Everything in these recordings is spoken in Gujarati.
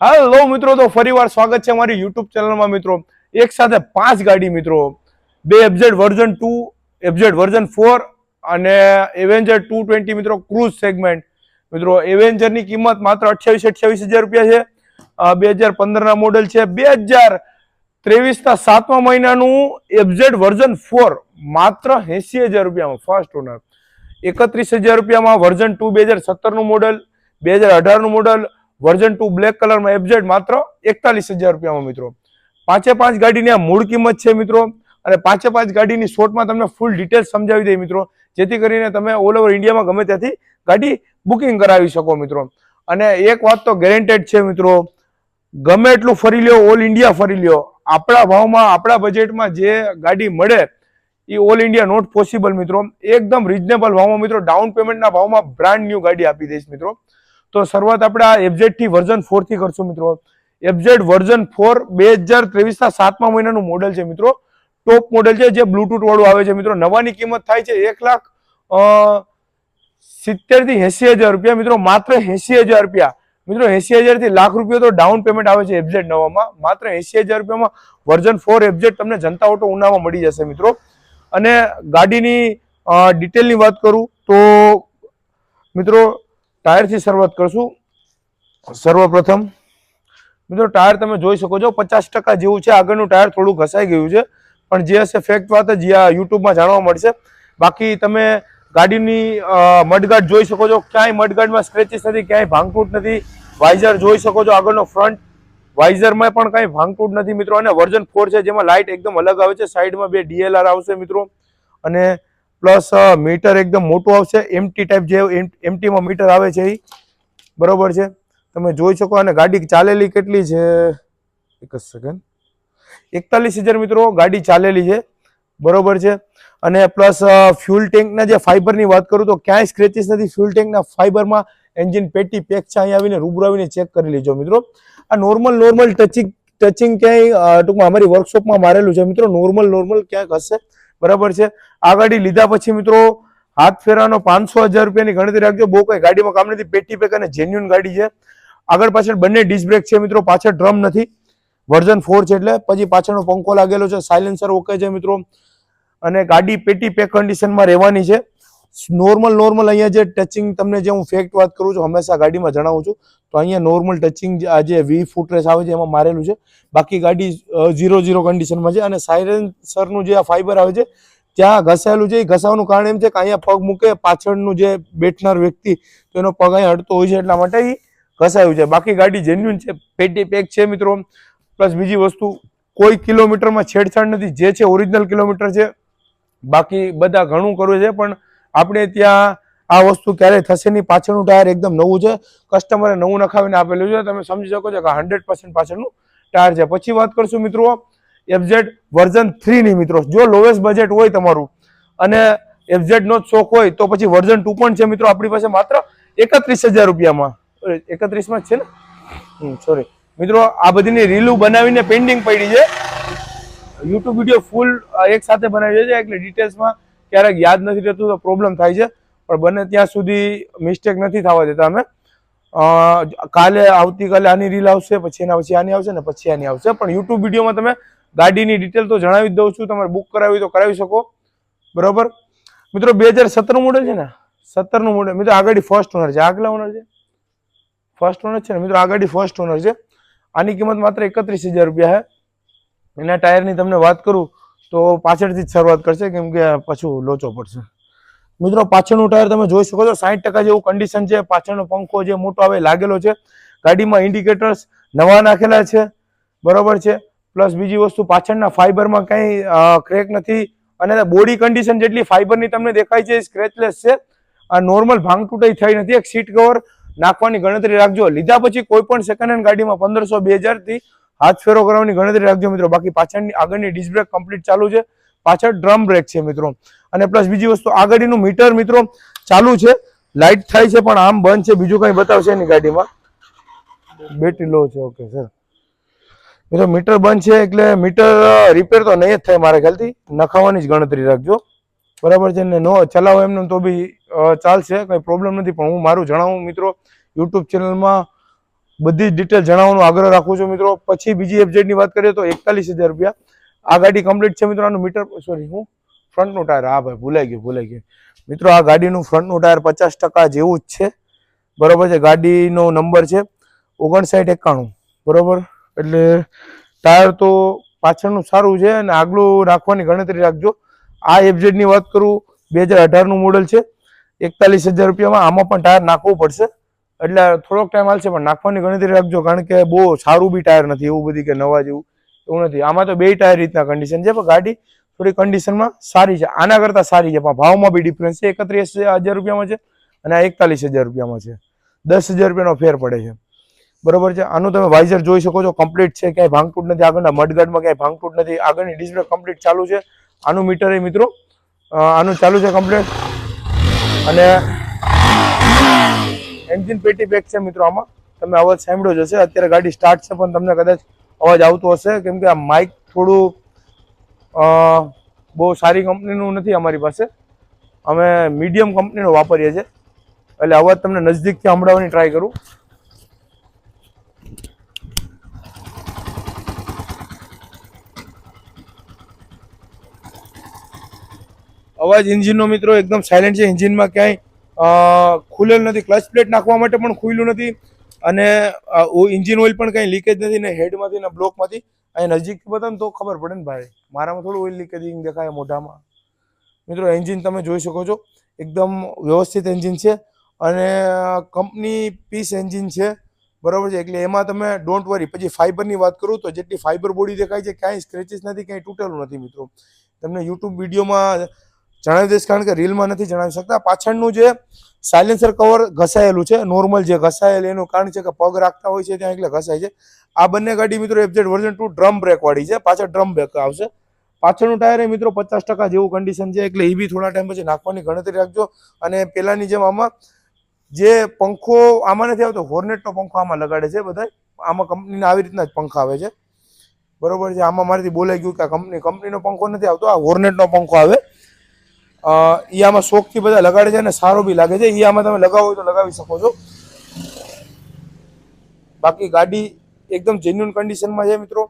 હાલો મિત્રો, તો ફરીવાર સ્વાગત છે અમારી યુટ્યુબ ચેનલમાં મિત્રો. એક સાથે પાંચ ગાડી મિત્રો. બે FZ version two FZ version four અને એવેન્જર ટુ ટ્વેન્ટી મિત્રો ક્રૂઝ સેગમેન્ટ મિત્રો એવેન્જરની કિંમત માત્ર અઠ્યાવીસ અઠ્યાવીસ હજાર રૂપિયા છે. બે હજાર પંદરના મોડેલ છે. બે હજાર ત્રેવીસના સાતમા મહિનાનું એબઝેડ વર્ઝન ફોર માત્ર એંસી હજાર રૂપિયામાં ફર્સ્ટ ઓનર એકત્રીસ હજાર રૂપિયામાં વર્ઝન ટુ બે હજાર સત્તરનું મોડલ બે હજાર અઢારનું મોડેલ વર્ઝન ટુ બ્લેક કલરમાં એફઝેડ માત્ર એકતાલીસ હજાર રૂપિયામાં મિત્રો. પાંચે પાંચ ગાડીની આ મૂળ કિંમત છે મિત્રો. અને પાંચે પાંચ ગાડીની શોર્ટમાં તમને ફૂલ ડિટેલ્સ સમજાવી દઈએ મિત્રો. જેથી કરીને તમે ઓલ ઓવર ઇન્ડિયામાં ગમે ત્યાંથી ગાડી બુકિંગ કરાવી શકો મિત્રો. અને એક વાત તો ગેરેન્ટેડ છે મિત્રો. ગમે એટલું ફરી લ્યો ઓલ ઇન્ડિયા ફરી લ્યો. આપણા ભાવમાં, આપણા બજેટમાં જે ગાડી મળે એ ઓલ ઇન્ડિયા નોટ પોસિબલ મિત્રો. એકદમ રિઝનેબલ ભાવમાં મિત્રો. ડાઉન પેમેન્ટના ભાવમાં બ્રાન્ડ ન્યૂ ગાડી આપી દઈશ મિત્રો. તો શરૂઆત આપણે આ એફઝેડથી વર્ઝન ફોરથી કરશું મિત્રો. એફઝેડ વર્ઝન ફોર બે હજાર ત્રેવીસના સાતમા મહિનાનું મોડેલ છે મિત્રો. ટોપ મોડેલ છે, જે બ્લુટૂથ વાળું આવે છે મિત્રો. નવાની કિંમત થાય છે એક લાખ સિત્તેરથી એસી હજાર રૂપિયા મિત્રો. માત્ર એસી હજાર રૂપિયા. મિત્રો, એસી હજારથી લાખ રૂપિયા તો ડાઉન પેમેન્ટ આવે છે એફઝેડ નવામાં. માત્ર એસી હજાર રૂપિયામાં વર્ઝન ફોર એફઝેડ તમને જનતા ઓટો ઉનામાં મળી જશે મિત્રો. અને ગાડીની ડિટેલની વાત કરું તો મિત્રો ટાયરથી શરૂઆત કરશું. સર્વપ્રથમ, મિત્રો, ટાયર તમે જોઈ શકો છો, પચાસ ટકા જેવું છે. આગળનું ટાયર થોડું ઘસાઈ ગયું છે. પણ જે હશે ફેક્ટ વાત જ યુટ્યુબમાં જાણવા મળશે. બાકી તમે ગાડીની મડગાર્ડ જોઈ શકો છો. ક્યાંય મડગાર્ડમાં સ્ક્રેચીસ નથી, ક્યાંય ભાંગતૂટ નથી. વાઇઝર જોઈ શકો છો, આગળનો ફ્રન્ટ વાઇઝરમાં પણ કાંઈ ભાંગતૂટ નથી, મિત્રો. અને વર્ઝન ફોર છે, જેમાં લાઇટ એકદમ અલગ આવે છે. સાઈડમાં બે ડીએલઆર આવશે, મિત્રો. અને પ્લસ મીટર એકદમ મોટું આવશે. એમટી ટાઈપ જે એમટીમાં મીટર આવે છે એ. બરોબર છે? તમે જોઈ શકો અને ગાડી ચાલેલી કેટલી છે? એક જ સેકન્ડ એકતાલીસ હજાર મિત્રો, ગાડી ચાલેલી છે. બરોબર છે? અને પ્લસ ફ્યુલ ટેન્કના જે ફાઈબરની વાત કરું તો ક્યાંય સ્ક્રેચીસ નથી. ફ્યુલ ટેન્કના ફાઈબરમાં એન્જિન પેટી પેક છે. અહીંયા આવીને રૂબરૂ આવીને ચેક કરી લેજો મિત્રો. આ નોર્મલ નોર્મલ ટચિંગ ટચિંગ ક્યાંય ટૂંકમાં અમારી વર્કશોપમાં મારેલું છે. મિત્રો નોર્મલ નોર્મલ ક્યાંક હશે? બરાબર છે? આ ગાડી લીધા પછી મિત્રો હાથ ફેરાનો પાંચસો હજાર રૂપિયાની ગણતરી રાખજો. બહુ કઈ ગાડીમાં કામ નથી. પેટી પેક અને જેન્યુન ગાડી છે. આગળ પાછળ બંને ડિસ્ક છે મિત્રો. પાછળ ડ્રમ નથી. વર્ઝન ફોર છે એટલે. પછી પાછળનો પંખો લાગેલો છે. સાયલેન્સર ઓકે છે મિત્રો. અને ગાડી પેટી પેક કન્ડિશનમાં રહેવાની છે. નોર્મલ નોર્મલ અહીંયા જે ટચિંગ તમને જે હું ફેક્ટ વાત કરું છું, હંમેશા ગાડીમાં જણાવું છું, તો અહીંયા નોર્મલ ટચિંગ આ જે વી ફૂટરેસ આવે છે, એમાં મારેલું છે. બાકી ગાડી ઝીરો ઝીરો કન્ડિશનમાં છે અને સાયરેન્સરનું જે આ ફાઈબર આવે છે, ત્યાં ઘસાયેલું છે. એ ઘસાવાનું કારણ એમ છે કે અહીંયા પગ મૂકે, પાછળનું જે બેઠનાર વ્યક્તિ, તો એનો પગ અહીંયા અડતો હોય છે, એટલા માટે એ ઘસાયું છે. બાકી ગાડી જેન્યુન છે પેટી પેક છે મિત્રો. પ્લસ બીજી વસ્તુ, કોઈ કિલોમીટરમાં છેડછાડ નથી. જે છે ઓરિજિનલ કિલોમીટર છે. બાકી બધા ઘણું કરવું છે, પણ આપણે ત્યાં આ વસ્તુ ક્યારેય થશે નહીં. પાછળનું ટાયર એકદમ નવું છે. કસ્ટમરે નવું નખાવીને આપેલું છે. તમે સમજી શકો છો કે હંડ્રેડ પર્સન્ટ પાછળનું ટાયર છે. પછી વાત કરશું મિત્રો એફઝેડ વર્ઝન થ્રીની મિત્રો. જો લોએસ્ટ બજેટ હોય તમારું અને એફઝેડનો જ શોખ હોય તો પછી વર્ઝન ટુ પણ છે મિત્રો આપણી પાસે માત્ર એકત્રીસ હજાર રૂપિયામાં. એકત્રીસમાં જ છે ને? સોરી મિત્રો, આ બધીની રીલું બનાવીને પેન્ડિંગ પડી છે. યુટ્યુબ વીડિયો ફૂલ એક સાથે બનાવી છે એટલે ડિટેલ્સમાં ક્યારેક યાદ નથી રહેતું તો પ્રોબ્લેમ થાય છે. પણ બને ત્યાં સુધી મિસ્ટેક નથી થવા દેતા અમે. કાલે, આવતીકાલે આની રીલ આવશે, પછી એના પછી આની આવશે ને પછી આની આવશે. પણ યુટ્યુબ વિડીયોમાં તમે ગાડીની ડિટેલ તો જણાવી દઉં છું. તમારે બુક કરાવી તો કરાવી શકો. બરોબર? મિત્રો, બે હજાર સત્તરનું મોડેલ છે ને? સત્તરનું મોડેલ મિત્રો, આ ગાડી ફર્સ્ટ ઓનર છે. આગલા ઓનર છે? ફર્સ્ટ ઓનર છે ને? મિત્રો, આ ગાડી ફર્સ્ટ ઓનર છે. આની કિંમત માત્ર એકત્રીસ હજાર રૂપિયા છે. એના ટાયરની તમને વાત કરું તો પાછળથી જ શરૂઆત કરશે, કેમ કે પાછું લોચો પડશે. મિત્રો, પાછળનું ટાયર તમે જોઈ શકો છો સાઠ ટકા જેવું કન્ડિશન છે, પાછળનો પંખો જે મોટો આવે લાગેલો છે. ગાડીમાં ઇન્ડિકેટર્સ નવા નાખેલા છે, બરોબર છે. પ્લસ બીજી વસ્તુ, પાછળના ફાઈબરમાં કંઈ ક્રેક નથી અને બોડી કન્ડિશન જેટલી ફાઈબરની તમને દેખાય છે સ્ક્રેચલેસ છે. આ નોર્મલ ભાંગ તૂટાઈ થઈ નથી, એક સીટ કવર નાખવાની ગણતરી રાખજો. લીધા પછી કોઈ પણ સેકન્ડ હેન્ડ ગાડીમાં પંદરસો, બે હજારથી હાથ ફેરો કરવાની ગણતરી રાખજો મિત્રો. બાકી પાછળની આગળની ડિસ્ક બ્રેક કમ્પ્લીટ ચાલુ છે. પાછળ ડ્રમ બ્રેક છે મિત્રો. અને પ્લસ બીજી વસ્તુ, આગળનું મીટર મિત્રો ચાલુ છે. લાઇટ થાય છે પણ આમ બંધ છે. બીજું કંઈ બતાવશે એની ગાડીમાં? બેટરી લો છે. ઓકે સર મિત્રો મીટર બંધ છે એટલે મીટર રિપેર તો નહીં જ થાય મારા ખ્યાલથી. નખાવાની જ ગણતરી રાખજો. બરાબર છે ને? નો ચલાવો એમને તો બી ચાલશે. કંઈ પ્રોબ્લેમ નથી. પણ હું મારું જણાવું મિત્રો યુટ્યુબ ચેનલમાં બધી જ ડિટેલ જણાવવાનો આગ્રહ રાખું છું મિત્રો. પછી બીજી એફઝેડની વાત કરીએ તો એકતાલીસ હજાર રૂપિયા. આ ગાડી કમ્પ્લીટ છે મિત્રો, આનું મીટર સોરી હું ફ્રન્ટનું ટાયર હા ભાઈ, ભૂલાઈ ગયું ભૂલાઈ ગયું. મિત્રો, આ ગાડીનું ફ્રન્ટનું ટાયર પચાસ ટકા જેવું જ છે. બરોબર છે, ગાડીનો નંબર છે ઓગણસાઠ એકાણું. બરોબર? એટલે ટાયર તો પાછળનું સારું છે અને આગલું રાખવાની ગણતરી રાખજો. આ એફઝેડની વાત કરું, બે હજાર અઢારનું મોડલ છે. એકતાલીસ હજાર રૂપિયામાં આમાં પણ ટાયર નાખવું પડશે. એટલે થોડોક ટાઈમ હાલશે, પણ નાખવાની ગણતરી રાખજો, કારણ કે બહુ સારું બી ટાયર નથી, એવું બધી કે નવા જેવું, એવું નથી. આમાં તો બે ટાયર રીતના કન્ડિશન છે, પણ ગાડી થોડી કન્ડિશનમાં સારી છે. આના કરતાં સારી છે, પણ ભાવમાં બી ડિફરન્સ છે. એકત્રીસ હજાર રૂપિયામાં છે અને આ એકતાલીસ હજાર રૂપિયામાં છે. દસ હજાર રૂપિયાનો ફેર પડે છે. બરોબર છે? આનું તમે વાઇઝર જોઈ શકો છો કમ્પ્લીટ છે, ક્યાંય ભાંગતૂટ નથી આગળના મડગાર્ડમાં ક્યાંય ભાંગતૂટ નથી. આગળની ડિસ્પ્લે કમ્પ્લીટ ચાલુ છે. આનું મીટર એ મિત્રો આનું ચાલુ છે કમ્પ્લીટ અને એન્જિન પેટી પેક છે મિત્રો આમાં. તમે અવાજ સાંભળ્યો જ હશે. અત્યારે ગાડી સ્ટાર્ટ છે પણ તમને કદાચ અવાજ આવતો હશે. કેમ કે આ માઇક થોડું બહુ સારી કંપનીનું નથી અમારી પાસે. અમે મીડિયમ કંપનીનો વાપરીએ છીએ. એટલે અવાજ તમને નજદીકથી સંભળાવવાની ટ્રાય કરું. અવાજ એન્જિનનો મિત્રો એકદમ સાયલેન્ટ છે. એન્જિનમાં ક્યાંય ખુલેલ નથી. ક્લચ પ્લેટ નાખવા માટે પણ ખુલ્લું નથી. અને ઇન્જિન ઓઇલ પણ કંઈ લીકેજ નથી ને હેડમાંથી ને બ્લોકમાંથી. અહીં નજીક બતાવો તો ખબર પડે ને ભાઈ. મારામાં થોડું ઓઇલ લીકેજિંગ દેખાય મોઢામાં. મિત્રો એન્જિન તમે જોઈ શકો છો. એકદમ વ્યવસ્થિત એન્જિન છે. અને કંપની પીસ એન્જિન છે. બરાબર છે? એટલે એમાં તમે ડોન્ટ વરી પછી ફાઈબરની વાત કરું તો જેટલી ફાઈબર બોડી દેખાય છે, ક્યાંય સ્ક્રેચિસ નથી, ક્યાંય તૂટેલું નથી મિત્રો. તમને યુટ્યુબ વિડીયોમાં જણાવી દઈશ કારણ કે રીલમાં નથી જણાવી શકતા. પાછળનું જે સાયલેન્સર કવર ઘસાયેલું છે નોર્મલ જે ઘસાયેલ એનું કારણ છે કે પગ રાખતા હોય છે ત્યાં એટલે ઘસાય છે. આ બંને ગાડી મિત્રો FZ version two drum brake વાળી છે. પાછળ ડ્રમ બ્રેક આવશે. પાછળનું ટાયર એ મિત્રો પચાસ ટકા જેવું કન્ડિશન છે એટલે એ બી થોડા ટાઈમ પછી નાખવાની ગણતરી રાખજો. અને પેલાની જેમ આમાં જે પંખો આમાં નથી આવતો હોર્નેટનો પંખો આમાં લગાડે છે બધા આમાં કંપનીના આવી રીતના જ પંખા આવે છે. બરોબર છે? આમાં મારાથી બોલાઈ ગયું કે આ કંપની કંપનીનો પંખો નથી આવતો. આ હોર્નેટનો પંખો આવે. ઈ આમાં શોખથી બધા લગાડે છે અને સારો બી લાગે છે. ઈ આમાં તમે લગાવો તો લગાવી શકો છો. બાકી ગાડી એકદમ જેન્યુન કન્ડિશનમાં છે મિત્રો.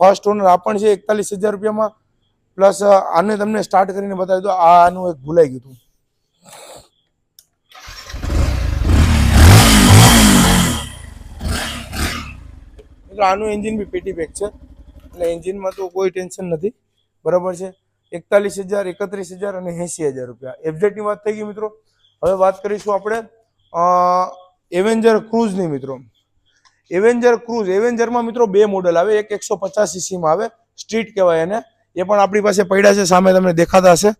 ફર્સ્ટ ઓનર આ પણ છે, એકતાલીસ હજાર રૂપિયામાં. પ્લસ આને તમને સ્ટાર્ટ કરીને બતાવી દો આનું એક ભૂલાઈ ગયું હતું. મિત્રો, આનું એન્જિન બી પેટી પેક છે. એટલે એન્જિનમાં તો કોઈ ટેન્શન નથી. બરાબર છે? એકતાલીસ હજાર, એકત્રીસ હજાર અને એંસી હજાર રૂપિયા. એફઝેટની વાત થઈ ગઈ મિત્રો? હવે વાત કરીશું આપણે એવેન્જર ક્રૂઝની મિત્રો. એવેન્જર ક્રૂઝ એવેન્જરમાં મિત્રો બે મોડલ આવે. એક એકસો પચાસ સીસીમાં આવે. સ્ટ્રીટ કહેવાય એને. એ પણ આપણી પાસે પડ્યા છે, સામે તમને દેખાતા હશે.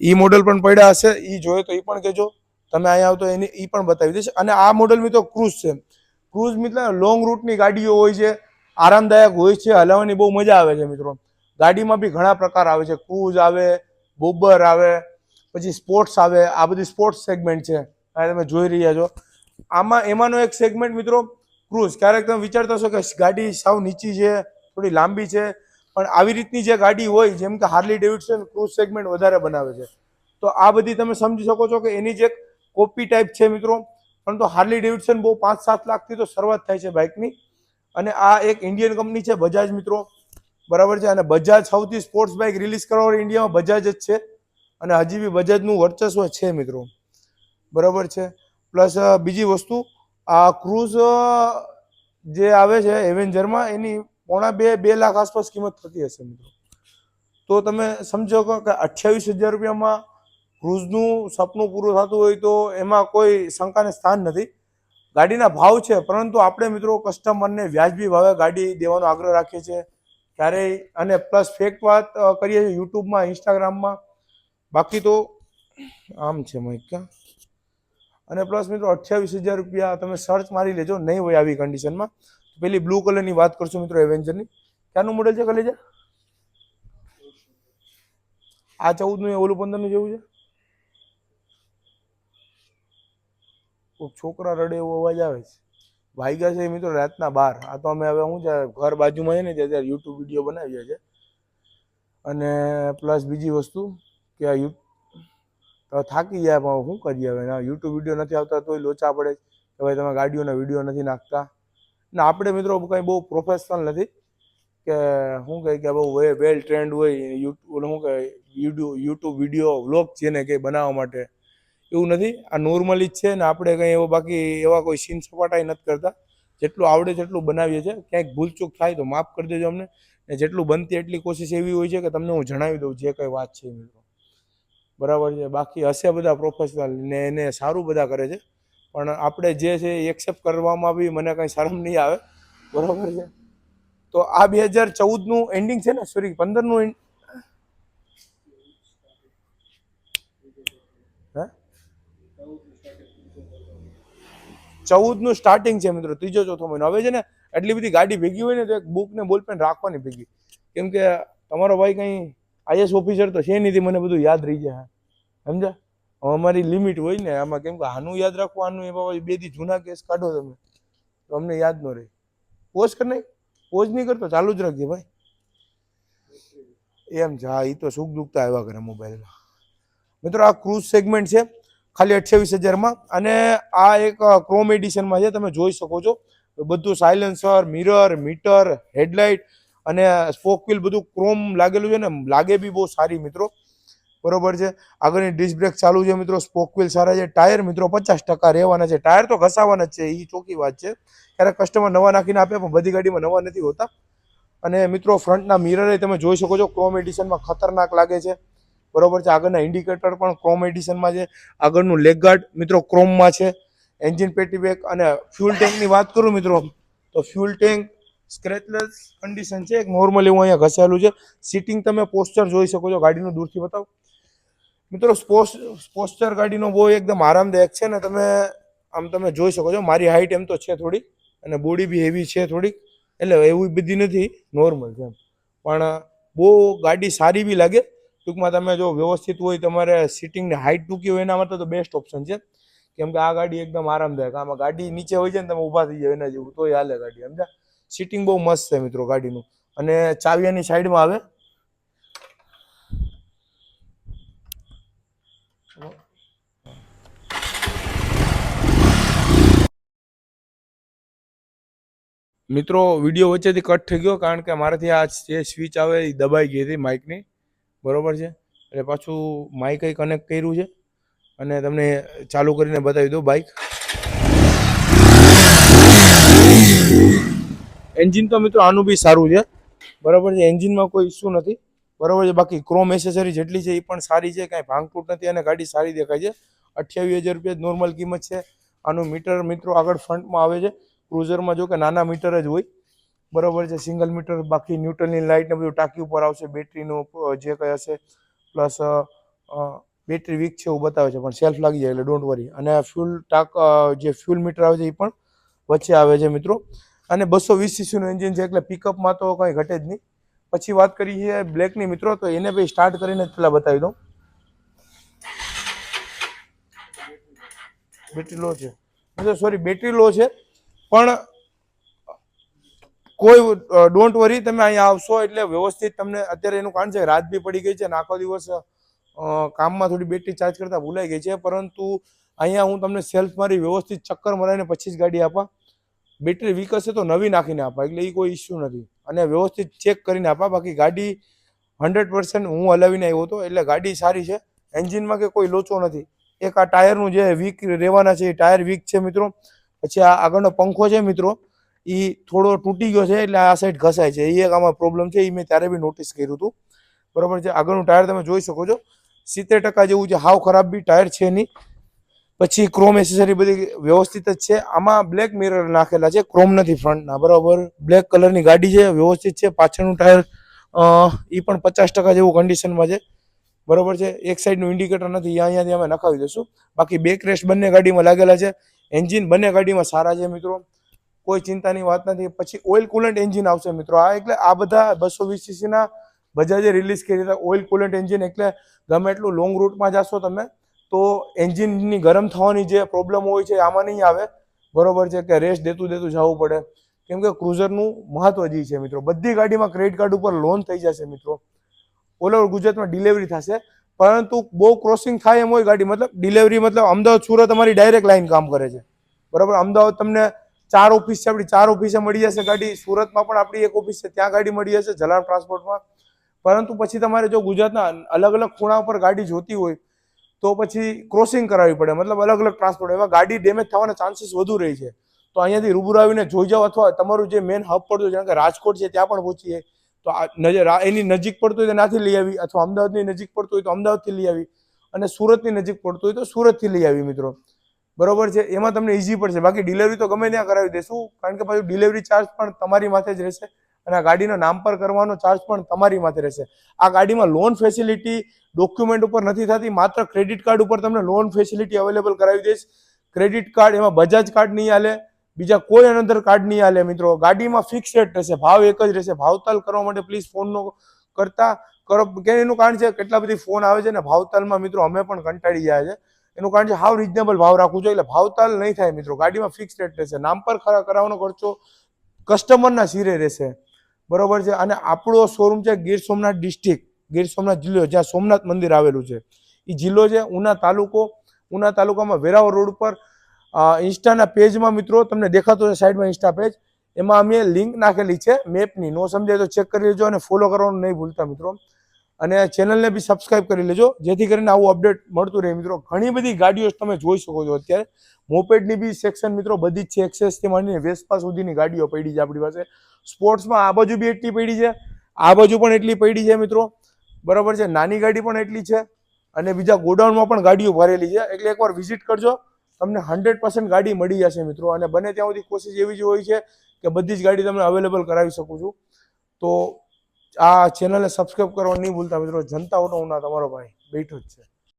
એ મોડલ પણ પડ્યા હશે. એ જોઈએ તો એ પણ કહેજો. તમે અહીંયા આવો તો એની એ પણ બતાવી દઈશ. અને આ મોડલ મિત્રો ક્રૂઝ છે. ક્રૂઝ મિત્રો લોંગ રૂટની ગાડીઓ હોય છે, આરામદાયક હોય છે, હલાવવાની બહુ મજા આવે છે મિત્રો. ગાડીમાં બી ઘણા પ્રકાર આવે છે. ક્રૂઝ આવે, બોબર આવે, પછી સ્પોર્ટ્સ આવે. આ બધી સ્પોર્ટ્સ સેગમેન્ટ છે. તમે જોઈ રહ્યા છો. આમાં, એમાંનો એક સેગમેન્ટ મિત્રો, ક્રૂઝ. ક્યારેક તમે વિચારતા હશો કે ગાડી સાવ નીચી છે, થોડી લાંબી છે, પણ આવી રીતની જે ગાડી હોય, જેમ કે હાર્લી ડેવિડસન ક્રૂઝ સેગમેન્ટ વધારે બનાવે છે. તો આ બધી તમે સમજી શકો છો કે એની જે કોપી ટાઈપ છે મિત્રો. પરંતુ હાર્લી ડેવિડસન બહુ પાંચ સાત લાખથી તો શરૂઆત થાય છે બાઇકની અને આ એક ઇન્ડિયન કંપની છે બજાજ મિત્રો. બરાબર છે? અને બજાજ સૌથી સ્પોર્ટ્સ બાઇક રિલીઝ કરવા ઇન્ડિયામાં બજાજ જ છે. અને હજી બી બજાજનું વર્ચસ્વ છે મિત્રો. બરાબર છે? પ્લસ બીજી વસ્તુ, આ ક્રૂઝ જે આવે છે એવેન્જરમાં એની પોણા બે બે લાખ આસપાસ કિંમત થતી હશે મિત્રો. તો તમે સમજો કે અઠ્યાવીસ હજાર રૂપિયામાં ક્રૂઝનું સપનું પૂરું થતું હોય તો એમાં કોઈ શંકાને સ્થાન નથી. ગાડીના ભાવ છે, પરંતુ આપણે મિત્રો કસ્ટમરને વ્યાજબી ભાવે ગાડી દેવાનો આગ્રહ રાખીએ છીએ. ક્યારેય, અને પ્લસ ફેક વાત કરીએ છીએ યુટ્યુબમાં, ઇન્સ્ટાગ્રામમાં. બાકી તો આમ છે ક્યાં? અને પ્લસ મિત્રો અઠ્યાવીસ હજાર રૂપિયા તમે સર્ચ મારી લેજો, નહીં હોય આવી કન્ડિશનમાં પેલી બ્લુ કલરની વાત કરશું મિત્રો એવેન્જરની ક્યાંનું મોડેલ છે કલેજા? આ ચૌદનું, એ ઓલું પંદરનું જેવું છે? છોકરા રડે એવો અવાજ આવે છે. વાગ્યા છે મિત્રો રાતના બાર. આ તો અમે હવે શું છે, ઘર બાજુમાં છે ને ત્યાં અત્યારે યુટ્યુબ વીડિયો બનાવીએ છે અને પ્લસ બીજી વસ્તુ કે આ યુ થાકી જાય પણ શું કરીએ હવે? યુટ્યુબ વીડિયો નથી આવતા, તોય લોચા પડે કે ભાઈ તમે ગાડીઓના વીડિયો નથી નાખતા. ને, આપણે મિત્રો કંઈ બહુ પ્રોફેશનલ નથી. કે શું કહે કે બહુ વેલ ટ્રેન્ડ હોય યુટ્યુબ શું કહે યુટ્યુબ યુટ્યુબ વીડિયો વ્લોગ છે ને કંઈ બનાવવા માટે. એવું નથી. આ નોર્મલી જ છે ને આપણે કંઈ એવો બાકી એવા કોઈ સીન સપાટાઈ નથી કરતા. જેટલું આવડે તેટલું બનાવીએ છીએ. ક્યાંક ભૂલચૂક થાય તો માફ કરી દેજો અમને. ને જેટલું બનતી એટલી કોશિશ એવી હોય છે કે તમને હું જણાવી દઉં જે કંઈ વાત છે મિત્રો. બરાબર છે. બાકી હશે બધા પ્રોફેશનલ ને એને સારું બધા કરે છે. પણ આપણે જે છે એ એક્સેપ્ટ કરવામાં બી મને કંઈ શરમ નહીં આવે. બરાબર છે. તો આ બે હજાર ચૌદનું એન્ડિંગ છે ને? સોરી પંદરનું ચૌદનું સ્ટાર્ટિંગ છે મિત્રો, ત્રીજો ચોથો મહિનો. હવે છે ને એટલી બધી ગાડી ભેગી હોય ને તો એક બુક ને બોલપેન રાખવાની ભેગી. કેમ કે તમારો ભાઈ કંઈ આઈએસ ઓફિસર તો છે નહીં મને બધું યાદ રહી જાય. સમજ્યા? હવે અમારી લિમિટ હોય ને, આમાં કેમ કે આનું યાદ રાખવું, આનું એ બાબા બેથી જૂના કેસ કાઢો તમે, તો અમને યાદ ન રહે. પોઝ કર નહીં. પોઝ નહીં કરતો, ચાલુ જ રાખજે ભાઈ. એમ હા એ તો સુખ દુખતા આવ્યા કરે મોબાઈલમાં મિત્રો, આ ક્રૂઝ સેગમેન્ટ છે. ખાલી અઠ્યાવીસ હજારમાં. અને આ એક ક્રોમ એડિશનમાં છે, તમે જોઈ શકો છો. બધું સાયલેન્સર મિરર મીટર હેડલાઇટ અને સ્પોક બધું ક્રોમ લાગેલું છે ને, લાગે બી બહુ સારી મિત્રો. બરોબર છે? આગળની ડિસ્ક બ્રેક ચાલુ છે મિત્રો સ્પોક વ્હીલ સારા છે. ટાયર મિત્રો પચાસ ટકા રહેવાના છે. ટાયર તો ઘસાવાના જ છે એ ચોખ્ખી વાત છે. ક્યારેક કસ્ટમર નવા નાખીને આપે, પણ બધી ગાડીમાં નવા નથી હોતા. અને મિત્રો ફ્રન્ટના મિરરે તમે જોઈ શકો છો ક્રોમ એડિશનમાં ખતરનાક લાગે છે. બરોબર છે. આગળના ઇન્ડિકેટર પણ ક્રોમ એડિશનમાં છે. આગળનું લેગ ગાર્ડ મિત્રો ક્રોમમાં છે. એન્જિન પેટી બેક અને ફ્યુલ ટેન્કની વાત કરું મિત્રો, તો ફ્યુલ ટેન્ક સ્ક્રેચલેસ કન્ડિશન છે. એક નોર્મલી હું અહીંયા ઘસેલું છે. સિટિંગ તમે પોસ્ચર જોઈ શકો છો. ગાડીનું દૂરથી બતાવો. મિત્રો પોસ્ચર ગાડીનો બહુ એકદમ આરામદાયક છે ને તમે, આમ તમે જોઈ શકો છો. મારી હાઈટ એમ તો છે થોડી અને બોડી બી હેવી છે થોડીક. એટલે એવું બધી નથી નોર્મલ છે પણ બહુ ગાડી સારી બી લાગે. ટૂંકમાં તમે જો વ્યવસ્થિત હોય તમારે સિટિંગની હાઇટ ટૂંકી હોય, એના માટે તો બેસ્ટ ઓપ્શન છે. કેમ કે આ ગાડી એકદમ આરામદાયક, આમાં ગાડી નીચે હોય છે ને તમે ઊભા થઈ જાવ એના જેવું, તોય હાલે ગાડી સમજા સિટિંગ બહુ મસ્ત છે મિત્રો ગાડીનું. અને ચાવિયાની સાઈડમાં આવે. મિત્રો, વીડિયો વચ્ચેથી કટ થઈ ગયો, કારણ કે મારાથી આ જે સ્વિચ આવે એ દબાઈ ગઈ હતી માઇકની બરોબર છે? એટલે પાછું માઇક કનેક્ટ કર્યું છે? અને તમને ચાલુ કરીને બતાવી દઉં બાઇક એન્જિન તો મિત્રો આનું બી સારું છે. બરાબર છે? એન્જિનમાં કોઈ ઇસ્યુ નથી. બરાબર છે? બાકી ક્રોમ એસેસરી જેટલી છે એ પણ સારી છે. કાંઈ ભાંગતૂટ નથી અને ગાડી સારી દેખાય છે. અઠ્યાવીસ હજાર રૂપિયા નોર્મલ કિંમત છે. આનું મીટર મિત્રો આગળ ફ્રન્ટમાં આવે છે. ક્રુઝરમાં જો કે નાના મીટર જ હોય. બરાબર છે, સિંગલ મીટર બાકી ન્યૂટનની લાઇટ ને બધું ટાંકી ઉપર આવશે, બેટરીનું જે કંઈ હશે, પ્લસ બેટરી વીક છે એવું બતાવે છે, પણ સેલ્ફ લાગી જાય એટલે ડોન્ટ વરી અને ફ્યુલ ટાંક જે ફ્યુલ મીટર આવે છે એ પણ વચ્ચે આવે છે મિત્રો. અને બસો વીસ સીસીનું એન્જિન છે એટલે પિકઅપમાં તો કંઈ ઘટે જ નહીં. પછી વાત કરીએ બ્લેકની મિત્રો, તો એને ભાઈ સ્ટાર્ટ કરીને જ પહેલાં બતાવી દઉં. બેટરી લો છે. સોરી બેટરી લો છે, પણ કોઈ ડોન્ટ વરી તમે અહીંયા આવશો એટલે વ્યવસ્થિત તમને અત્યારે એનું કારણ છે રાત બી પડી ગઈ છે અને આખો દિવસ કામમાં થોડી બેટરી ચાર્જ કરતા ભૂલાઈ ગઈ છે. પરંતુ અહીંયા હું તમને સેલ્ફ મારી વ્યવસ્થિત ચક્કર મરાવીને જ ગાડી આપા બેટરી વીક હશે તો નવી નાખીને આપા એટલે એ કોઈ ઇસ્યુ નથી. અને વ્યવસ્થિત ચેક કરીને આપા બાકી ગાડી હંડ્રેડ પર્સન્ટ હું હલાવીને આવ્યો હતો. એટલે ગાડી સારી છે. એન્જિનમાં કે કોઈ લોચો નથી. એક આ ટાયરનું જે વીક રહેવાના છે, એ ટાયર વીક છે મિત્રો. પછી આ આગળનો પંખો છે મિત્રો. એ થોડો તૂટી ગયો છે એટલે આ સાઈડ ઘસાય છે. એ એક આમાં પ્રોબ્લેમ છે એ મેં ત્યારે બી નોટિસ કર્યું હતું. બરાબર છે? આગળનું ટાયર તમે જોઈ શકો છો. સિત્તેર ટકા જેવું છે. હાવ ખરાબ બી ટાયર છે નહીં પછી ક્રોમ એસેસરી બધી વ્યવસ્થિત જ છે. આમાં બ્લેક મિરર નાખેલા છે. ક્રોમ નથી ફ્રન્ટના બરાબર? બ્લેક કલરની ગાડી છે, વ્યવસ્થિત છે. પાછળનું ટાયર એ પણ પચાસ ટકા જેવું કન્ડિશનમાં છે. બરાબર છે? એક સાઈડનું ઇન્ડિકેટર નથી. અહીંયા અહીંયાથી અમે નખાવી દઈશું. બાકી બેક રેસ્ટ બંને ગાડીમાં લાગેલા છે. એન્જિન બંને ગાડીમાં સારા છે મિત્રો. કોઈ ચિંતાની વાત નથી. પછી ઓઇલ કુલન્ટ એન્જિન આવશે મિત્રો. આ એટલે આ બધા બસો વીસ સીસીના બજાજે રિલીઝ કરી હતા ઓઇલ કુલન્ટ એન્જિન એટલે ગમે એટલું લોંગ રૂટમાં જશો તમે, તો એન્જિનની ગરમ થવાની જે પ્રોબ્લેમ હોય છે આમાં નહીં આવે. બરોબર છે કે રેસ દેતું દેતું જવું પડે. કેમ કે ક્રુઝરનું મહત્વ જે છે મિત્રો. બધી ગાડીમાં ક્રેડિટ કાર્ડ ઉપર લોન થઈ જશે મિત્રો. ઓલ ઓવર ગુજરાતમાં ડિલિવરી થશે. પરંતુ બહુ ક્રોસિંગ થાય એમ હોય ગાડી. મતલબ ડિલિવરી મતલબ અમદાવાદ, સુરત અમારી ડાયરેક્ટ લાઈન કામ કરે છે. બરાબર? અમદાવાદ તમને ચાર ઓફિસ છે, આપણી ચાર ઓફિસે મળી જશે ગાડી. સુરતમાં પણ આપણી એક ઓફિસ છે, ત્યાં ગાડી મળી જશે જલાન ટ્રાન્સપોર્ટમાં પરંતુ પછી તમારે જો ગુજરાતના અલગ અલગ ખૂણા પર ગાડી જોતી હોય, તો પછી ક્રોસિંગ કરાવવી પડે. મતલબ અલગ અલગ ટ્રાન્સપોર્ટ એમાં ગાડી ડેમેજ થવાના ચાન્સીસ વધુ રહે છે. તો અહીંયાથી રૂબરૂ આવીને જોઈ જાઓ અથવા તમારું જે મેન હબ પડતું જેમ કે રાજકોટ છે, ત્યાં પણ પહોંચીએ. તો નજર એની નજીક પડતું હોય તો ત્યાંથી લઈ આવી, અથવા અમદાવાદની નજીક પડતું હોય તો અમદાવાદથી લઈ આવી. અને સુરતની નજીક પડતું હોય તો સુરતથી લઈ આવી, મિત્રો. બરોબર છે? એમાં તમને ઈઝી પડશે. બાકી ડિલિવરી તો ગમે ત્યાં કરાવી દેશું કારણ કે પાછું ડિલિવરી ચાર્જ પણ તમારી માથે જ રહેશે અને આ ગાડીના નામ પર કરવાનો ચાર્જ પણ તમારી માથે રહેશે. આ ગાડીમાં લોન ફેસિલિટી ડોક્યુમેન્ટ ઉપર નથી થતી. માત્ર ક્રેડિટ કાર્ડ ઉપર તમને લોન ફેસિલિટી અવેલેબલ કરાવી દઈશ. ક્રેડિટ કાર્ડ એમાં બજાજ કાર્ડ નહીં હાલે. બીજા કોઈ અનંતર કાર્ડ નહીં હાલે મિત્રો. ગાડીમાં ફિક્સ રેટ રહેશે. ભાવ એક જ રહેશે. ભાવતાલ કરવા માટે પ્લીઝ ફોનનો કરતા કરો. કે એનું કારણ છે, કેટલા બધી ફોન આવે છે ને ભાવતાલમાં મિત્રો અમે પણ કંટાળી જાય છે. એનું કારણ છે હાવ રિઝનેબલ ભાવ રાખવું જોઈએ. એટલે ભાવતાલ નહીં થાય મિત્રો. ગાડીમાં ફિક્સ રેટ રહેશે. નામ પર ખરા કરાવવાનો ખર્ચો કસ્ટમરના સિરે રહેશે. બરોબર છે? અને આપણો શોરૂમ છે ગીર સોમનાથ ડિસ્ટ્રિક્ટ ગીર સોમનાથ જિલ્લો જ્યાં સોમનાથ મંદિર આવેલું છે. એ જિલ્લો છે, ઉના તાલુકો. ઉના તાલુકામાં વેરાવળ રોડ પર ઇન્સ્ટાના પેજમાં મિત્રો તમને દેખાતો છે સાઈડમાં ઇન્સ્ટા પેજ. એમાં અમે લિંક નાખેલી છે, મેપની. નો સમજાય તો ચેક કરી લેજો અને ફોલો કરવાનું નહીં ભૂલતા મિત્રો. અને ચેનલને બી સબસ્ક્રાઇબ કરી લેજો. જેથી કરીને આવું અપડેટ મળતું રહે. મિત્રો, ઘણી બધી ગાડીઓ તમે જોઈ શકો છો અત્યારે. મોપેડની બી સેક્શન મિત્રો બધી જ છે. એક્સેસથી માંડીને વેસ્પા સુધીની ગાડીઓ પડી છે આપણી પાસે. સ્પોર્ટ્સમાં આ બાજુ બી એટલી પડી છે. આ બાજુ પણ એટલી પડી છે મિત્રો. બરાબર છે? નાની ગાડી પણ એટલી છે અને બીજા ગોડાઉનમાં પણ ગાડીઓ ભરેલી છે. એટલે એકવાર વિઝિટ કરજો. તમને હંડ્રેડ પર્સન્ટ ગાડી મળી જશે મિત્રો. અને બને ત્યાં સુધી કોશિશ એવી જ હોય છે કે બધી જ ગાડી તમને અવેલેબલ કરાવી શકું છું. તો આ ચેનલને સબસ્ક્રાઈબ કરવા નહીં ભૂલતા મિત્રો. જનતા ઓટો ઉના તમારો ભાઈ. બેઠો જ છે.